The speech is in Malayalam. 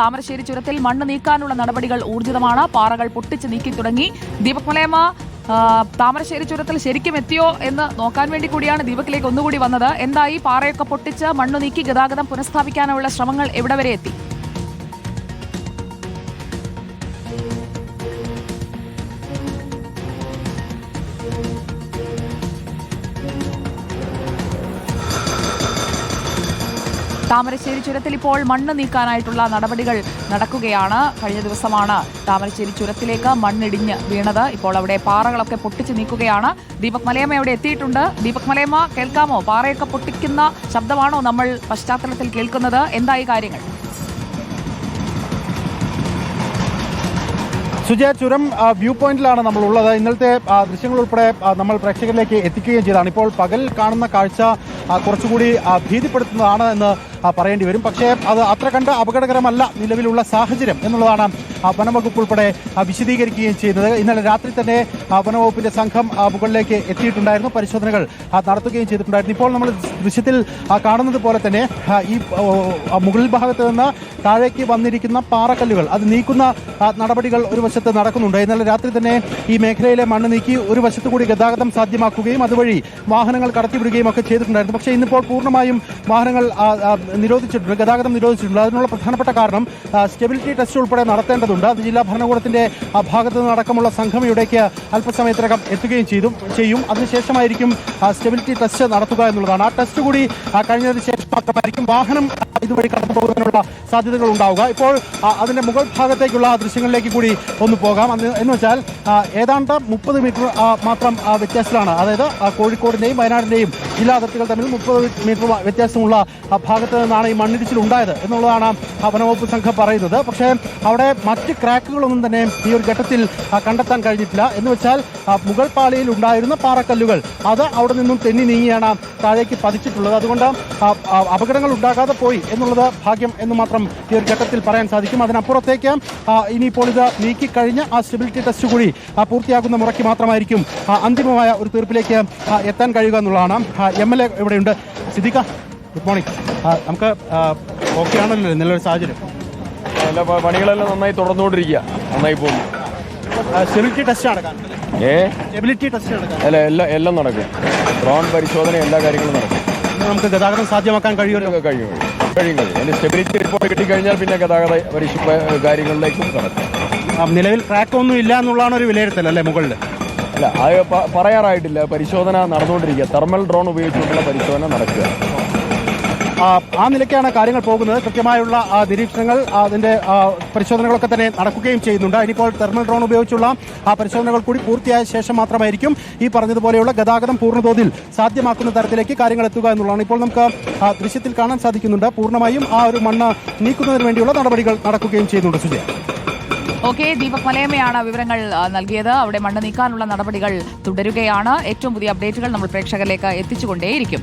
താമരശ്ശേരി ചുരത്തിൽ മണ്ണ് നീക്കാനുള്ള നടപടികൾ ഊർജിതമാണ്. പാറകൾ പൊട്ടിച്ച് നീക്കി തുടങ്ങി. ദീപക് മലയമ്മ താമരശ്ശേരി ചുരത്തിൽ ശരിക്കും എത്തിയോ എന്ന് നോക്കാൻ വേണ്ടി കൂടിയാണ് ദീപക്കിലേക്ക് ഒന്നുകൂടി വന്നത്. എന്തായി? പാറയൊക്കെ പൊട്ടിച്ച് മണ്ണ് നീക്കി ഗതാഗതം പുനഃസ്ഥാപിക്കാനുള്ള ശ്രമങ്ങൾ എവിടെ വരെ എത്തി? താമരശ്ശേരി ചുരത്തിൽ ഇപ്പോൾ മണ്ണ് നീക്കാനായിട്ടുള്ള നടപടികൾ നടക്കുകയാണ്. കഴിഞ്ഞ ദിവസമാണ് താമരശ്ശേരി ചുരത്തിലേക്ക് മണ്ണിടിഞ്ഞ് വീണത്. ഇപ്പോൾ അവിടെ പാറകളൊക്കെ പൊട്ടിച്ച് നീക്കുകയാണ്. ദീപക് മലയമ്മ അവിടെ എത്തിയിട്ടുണ്ട്? ദീപക് മലയമ്മ കേൾക്കാമോ? പാറയൊക്കെ പൊട്ടിക്കുന്ന ശബ്ദമാണോ നമ്മൾ പശ്ചാത്തലത്തിൽ കേൾക്കുന്നത്? എന്തായി കാര്യങ്ങൾ? സുജയ ചുരം വ്യൂ പോയിന്റിലാണ് നമ്മൾ ഉള്ളത് ഇന്നലത്തെ ദൃശ്യങ്ങൾ ഉൾപ്പെടെ നമ്മൾ പ്രേക്ഷകരിലേക്ക് എത്തിക്കുകയും ചെയ്താണ് ഇപ്പോൾ പകൽ കാണുന്ന കാഴ്ച കുറച്ചുകൂടി ഭീതിപ്പെടുത്തുന്നതാണ് എന്ന് പറയേണ്ടി വരും. പക്ഷേ അത് അത്ര കണ്ട് അപകടകരമല്ല നിലവിലുള്ള സാഹചര്യം എന്നുള്ളതാണ് വനംവകുപ്പ് ഉൾപ്പെടെ വിശദീകരിക്കുകയും ചെയ്യുന്നത് ഇന്നലെ രാത്രി തന്നെ വനംവകുപ്പിന്റെ സംഘം മുകളിലേക്ക് എത്തിയിട്ടുണ്ടായിരുന്നു. പരിശോധനകൾ നടത്തുകയും ചെയ്തിട്ടുണ്ടായിരുന്നു. ഇപ്പോൾ നമ്മൾ ദൃശ്യത്തിൽ കാണുന്നത് പോലെ തന്നെ ഈ മുകളിൽ ഭാഗത്ത് നിന്ന് താഴേക്ക് വന്നിരിക്കുന്ന പാറക്കല്ലുകൾ അത് നീക്കുന്ന നടപടികൾ ഒരു വശത്ത് നടക്കുന്നുണ്ട്. ഇന്നലെ രാത്രി തന്നെ ഈ മേഖലയിലെ മണ്ണ് നീക്കി ഒരു വശത്തു കൂടി ഗതാഗതം സാധ്യമാക്കുകയും അതുവഴി വാഹനങ്ങൾ കടത്തിവിടുകയും ഒക്കെ ചെയ്തിട്ടുണ്ടായിരുന്നു. പക്ഷേ ഇന്നിപ്പോൾ പൂർണമായും വാഹനങ്ങൾ നിരോധിച്ചിട്ടുണ്ട് ഗതാഗതം നിരോധിച്ചിട്ടുണ്ട്. അതിനുള്ള പ്രധാനപ്പെട്ട കാരണം സ്റ്റെബിലിറ്റി ടെസ്റ്റ് ഉൾപ്പെടെ നടത്തേണ്ടതുണ്ട്. അത് ജില്ലാ ഭരണകൂടത്തിന്റെ ഭാഗത്തു നിന്നടക്കമുള്ള സംഘം ഇവിടേക്ക് അല്പസമയത്തിനകം എത്തുകയും ചെയ്തു ചെയ്യും. അതിനുശേഷമായിരിക്കും സ്റ്റെബിലിറ്റി ടെസ്റ്റ് നടത്തുക എന്നുള്ളതാണ്. ആ ടെസ്റ്റ് കൂടി കഴിഞ്ഞതിന് ശേഷം മാത്രമായിരിക്കും വാഹനം ഇതുവഴി കടന്നു സാധ്യതകൾ ഉണ്ടാവുക. ഇപ്പോൾ അതിന്റെ മുകൾ ഭാഗത്തേക്കുള്ള ദൃശ്യങ്ങളിലേക്ക് കൂടി ഒന്ന് പോകാം. എന്ന് വെച്ചാൽ ഏതാണ്ട് മുപ്പത് മീറ്റർ മാത്രം വ്യത്യാസത്തിലാണ്. അതായത് കോഴിക്കോടിന്റെയും വയനാടിന്റെയും ജില്ലാ അതിർത്തികൾ തമ്മിൽ മുപ്പത് മീറ്റർ വ്യത്യാസമുള്ള ആ, ഭാഗത്ത് നിന്നാണ് ഈ മണ്ണിടിച്ചിൽ ഉണ്ടായത് എന്നുള്ളതാണ് വനവകുപ്പ് സംഘം പറയുന്നത്. പക്ഷേ അവിടെ മറ്റ് ക്രാക്കുകളൊന്നും തന്നെ ഈ ഒരു ഘട്ടത്തിൽ കണ്ടെത്താൻ കഴിഞ്ഞിട്ടില്ല. എന്ന് വെച്ചാൽ മുഗൾ പാളിയിൽ ഉണ്ടായിരുന്ന പാറക്കല്ലുകൾ അത് അവിടെ നിന്നും തെന്നി നീങ്ങിയാണ് താഴേക്ക് പതിച്ചിട്ടുള്ളത്. അതുകൊണ്ട് അപകടങ്ങൾ ഉണ്ടാകാതെ പോയി എന്നുള്ളത് ഭാഗ്യം എന്ന് മാത്രം ഈ ഒരു ഘട്ടത്തിൽ പറയാൻ സാധിക്കും. അതിനപ്പുറത്തേക്ക് ഇനിയിപ്പോൾ ഇത് നീക്കിക്കഴിഞ്ഞ് ആ സ്റ്റെബിലിറ്റി ടെസ്റ്റ് കൂടി പൂർത്തിയാകുന്ന മുറയ്ക്ക് മാത്രമായിരിക്കും അന്തിമമായ ഒരു തീർപ്പിലേക്ക് എത്താൻ കഴിയുക എന്നുള്ളതാണ്. എം എൽ എ ഇവിടെയുണ്ട് സിദ്ദിഖ. ഗുഡ് മോർണിംഗ് നമുക്ക് ഓക്കെ ആണല്ലോ നല്ലൊരു സാഹചര്യം. എല്ലാ പ- പണികളെല്ലാം നന്നായി തുടർന്നുകൊണ്ടിരിക്കുക. നന്നായി പോകുന്നു. സ്റ്റെബിലിറ്റി ടെസ്റ്റ് നടക്കാൻ ഏ? സ്റ്റെബിലിറ്റി ടെസ്റ്റ് അല്ല എല്ലാം എല്ലാം നടക്കും. ഡ്രോൺ പരിശോധന എല്ലാ കാര്യങ്ങളും നടക്കും. നമുക്ക് ഗതാഗതം സാധ്യമാക്കാൻ കഴിയുമല്ലോ. കഴിയും. കഴിയും കഴിയും. അതിന് സ്റ്റെബിലിറ്റി റിപ്പോർട്ട് കിട്ടിക്കഴിഞ്ഞാൽ പിന്നെ ഗതാഗത പരിശ കാര്യങ്ങളിലേക്കും നടക്കും. നിലവിൽ ട്രാക്ക് ഒന്നും ഇല്ല എന്നുള്ളതാണ് ഒരു വിലയിരുത്തൽ അല്ലേ മുകളിൽ? അല്ല അത് പറയാറായിട്ടില്ല. പരിശോധന നടന്നുകൊണ്ടിരിക്കുക. തെർമൽ ഡ്രോൺ ഉപയോഗിച്ചുകൊണ്ടുള്ള പരിശോധന നടക്കുക. ആ, നിലയ്ക്കാണ് കാര്യങ്ങൾ പോകുന്നത്. കൃത്യമായുള്ള നിരീക്ഷണങ്ങൾ അതിന്റെ പരിശോധനകളൊക്കെ തന്നെ നടക്കുകയും ചെയ്യുന്നുണ്ട്. ഇനിയിപ്പോൾ തെർമൽ ഡ്രോൺ ഉപയോഗിച്ചുള്ള ആ പരിശോധനകൾ കൂടി പൂർത്തിയായ ശേഷം മാത്രമായിരിക്കും ഈ പറഞ്ഞതുപോലെയുള്ള ഗതാഗതം പൂർണതോതിൽ സാധ്യമാക്കുന്ന തരത്തിലേക്ക് കാര്യങ്ങൾ എത്തുക എന്നുള്ളതാണ്. ഇപ്പോൾ നമുക്ക് ദൃശ്യത്തിൽ കാണാൻ സാധിക്കുന്നുണ്ട്. പൂർണമായും ആ ഒരു മണ്ണ് നീക്കുന്നതിന് വേണ്ടിയുള്ള നടപടികൾ നടക്കുകയും ചെയ്യുന്നുണ്ട് സുജയ. ഓക്കെ ദീപക് മലയമ്മയാണ് വിവരങ്ങൾ നൽകിയത്. അവിടെ മണ്ണ് നീക്കാനുള്ള നടപടികൾ തുടരുകയാണ്. ഏറ്റവും പുതിയ അപ്ഡേറ്റുകൾ നമ്മൾ പ്രേക്ഷകരിലേക്ക് എത്തിച്ചുകൊണ്ടേയിരിക്കും.